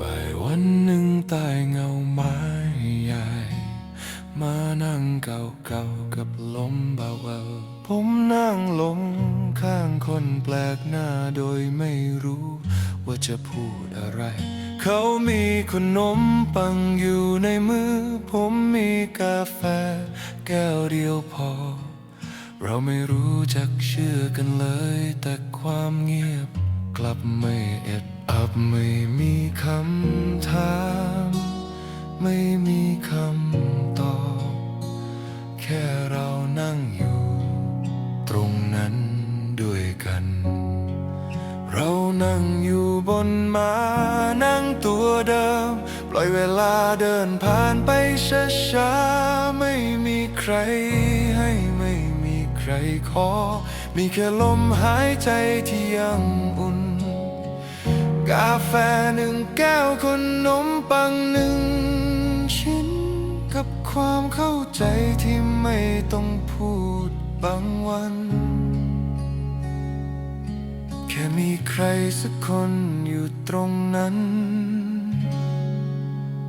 บ่ายวันหนึ่งใต้เงาไม้ใหญ่ มานั่งเก่าๆกับลมเบาๆผมนั่งลงข้างคนแปลกหน้าโดยไม่รู้ ว่าจะพูดอะไร เขามีขนมปังอยู่ในมือ ผมมีกาแฟ แก้วเดียวพอ เราไม่รู้จักเชื่อกันเลย แต่ความเงียบ กลับไม่เอ็ดอับไม่มีคำถาม ไม่มีคำตอบ แค่เรานั่งอยู่ ตรงนั้นด้วยกัน เรานั่งอยู่บนมานั่งตัวเดิม ปล่อยเวลาเดินผ่านไปช้าๆไม่มีใครให้ไม่มีใครขอ มีแค่ลมหายใจที่ยังอุ่น กาแฟหนึ่งแก้วขนมปังหนึ่งชิ้น กับความเข้าใจที่ไม่ต้องพูดบางวัน แค่มีใครสักคนอยู่ตรงนั้น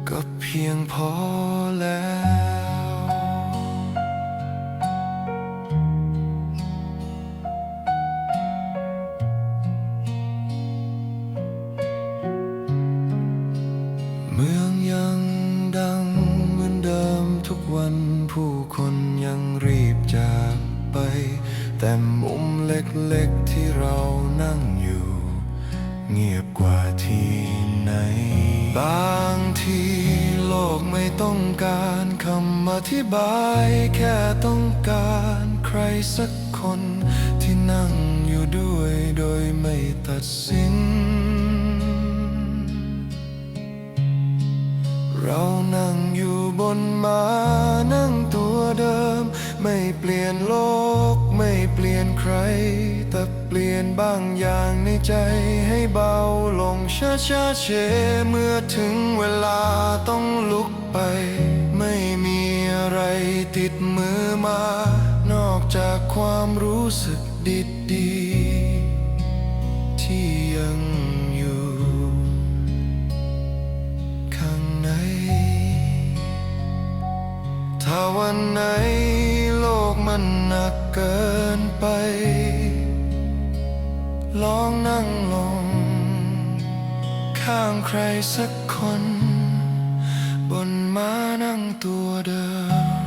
ก็เพียงพอแล้ว ทุกวันผู้คนยังรีบจากไป แต่มุมเล็กๆที่เรานั่งอยู่ เงียบกว่าที่ไหน บางทีโลกไม่ต้องการคำอธิบาย แค่ต้องการใครสักคนที่นั่งอยู่ด้วยโดยไม่ตัดสิน เรานั่งอยู่บนม ยนใคร แต่เปลี่ยนบางอย่างในใจให้เบาลงช้าช้าเชเมื่อถึงเวลาต้องลุกไป ไม่มีอะไรติดมือมา นอกจากความรู้สึกดีๆที่ยังอยู่ข้างในถ้าวันไหน มันหนักเกินไป ลองนั่งลง ข้างใครสักคน บนม้านั่งตัวเดิม